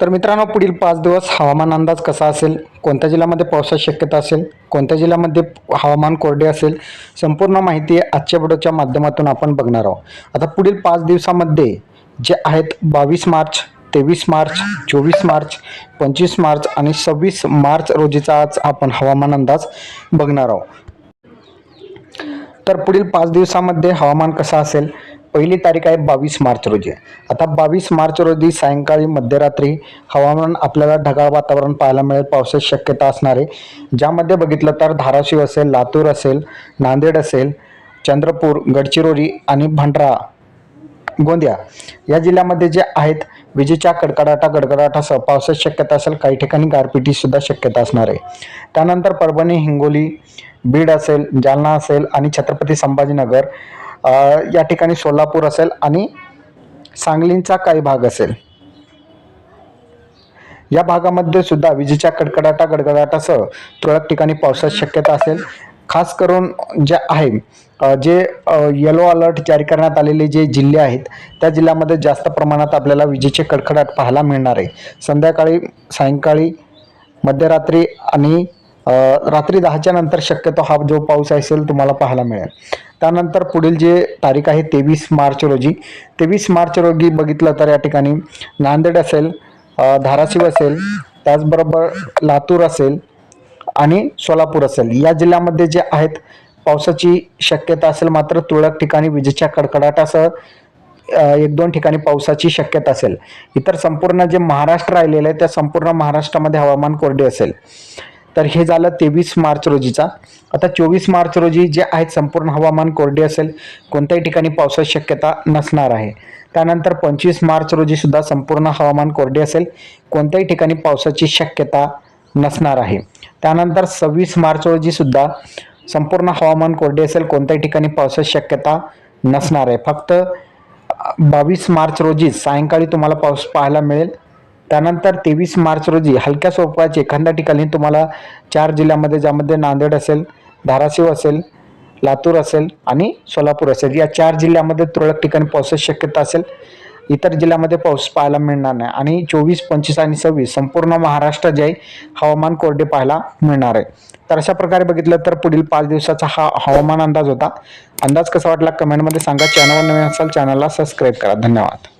तर मित्रांनो पुढील पाच दिवस हवामान अंदाज कसा असेल? कोणत्या जिल्ह्यामध्ये पावसाची शक्यता असेल? कोणत्या जिल्ह्यामध्ये हवामान कोरडे असेल? संपूर्ण माहिती आजच्या व्हिडिओच्या माध्यमातून आपण बघणार आहोत. आता पुढील पाच दिवसामध्ये जे आहेत बावीस मार्च तेवीस मार्च चोवीस मार्च पंचवीस मार्च आणि सव्वीस मार्च रोजीचा आज आपण हवामान अंदाज बघणार आहोत. तर पुढील पाच दिवसामध्ये हवामान कसं असेल? पहिली तारीख आहे बावीस मार्च रोजी. आता बावीस मार्च रोजी सायंकाळी मध्यरात्री हवामान आपल्याला ढगाळ वातावरण पाहायला मिळेल. पावसाची शक्यता असणार आहे. ज्यामध्ये बघितलं तर धाराशिव असेल लातूर असेल नांदेड असेल चंद्रपूर गडचिरोली आणि भंडारा गोंदिया या जिल्ह्यामध्ये जे आहेत विजेच्या कडकडाटा गडगडाटासह पावसाची शक्यता असेल. काही ठिकाणी गारपिटीसुद्धा शक्यता असणार आहे. त्यानंतर परभणी हिंगोली बीड असेल जालना असेल आणि छत्रपती संभाजीनगर या ठिकाणी सोलापूर असेल आणि सांगलींचा काही भाग असेल. या भागामध्ये सुद्धा विजेच्या कडकडाटा गडगडाटासह तुरळक ठिकाणी पावसाची शक्यता असेल. खास करून जे आहे जे येलो अलर्ट जारी करण्यात आलेले जे जिल्हे आहेत त्या जिल्ह्यामध्ये जास्त प्रमाणात आपल्याला विजेचे कडकडाट पाहायला मिळणार आहे. संध्याकाळी सायंकाळी मध्यरात्री आणि रात्री दहाच्या नंतर शक्यतो हा जो पाऊस असेल तुम्हाला पाहायला मिळेल. त्यानंतर पुढील जे तारीख आहे तेवीस मार्च रोजी. तेवीस मार्च रोजी बघितलं तर या ठिकाणी नांदेड असेल धाराशिव असेल त्याचबरोबर लातूर असेल आणि सोलापूर असेल. या जिल्ह्यामध्ये जे आहेत पावसाची शक्यता असेल मात्र तुरळक ठिकाणी विजेच्या कडकडाटासह एक दोन ठिकाणी पावसाची शक्यता असेल. इतर संपूर्ण जे महाराष्ट्र राहिलेलं आहे त्या संपूर्ण महाराष्ट्रामध्ये हवामान कोरडे असेल. तर हे झालं तेवीस मार्च रोजीचा. आता चोवीस मार्च रोजी जे आहेत संपूर्ण हवामान कोरडे असेल कोणत्याही ठिकाणी पावसाची शक्यता नसणार आहे. त्यानंतर पंचवीस मार्च रोजी सुद्धा संपूर्ण हवामान कोरडे असेल कोणत्याही ठिकाणी पावसाची शक्यता नसणार आहे. त्यानंतर सव्वीस मार्च रोजी सुद्धा संपूर्ण हवामान कोरडे असेल कोणत्याही ठिकाणी पावसाची शक्यता नसणार आहे. फक्त बावीस मार्च रोजी सायंकाळी तुम्हाला पाऊस पाहायला मिळेल. त्यानंतर तेवीस मार्च रोजी हलक्या स्वरूपाचे एखाद्या ठिकाणी तुम्हाला चार जिल्ह्यामध्ये ज्यामध्ये नांदेड असेल धाराशिव असेल लातूर असेल आणि सोलापूर असेल. या चार जिल्ह्यामध्ये तुरळक ठिकाणी पावसाची शक्यता असेल. इतर जिल्ह्यामध्ये पाऊस पाहायला मिळणार नाही. आणि चोवीस पंचवीस आणि सव्वीस संपूर्ण महाराष्ट्र जे आहे हवामान कोरडे पाहायला मिळणार आहे. तर अशा प्रकारे बघितलं तर पुढील पाच दिवसाचा हा हवामान अंदाज होता. अंदाज कसा वाटला कमेंटमध्ये सांगा. चॅनलवर नवीन असाल चॅनलला सबस्क्राईब करा. धन्यवाद.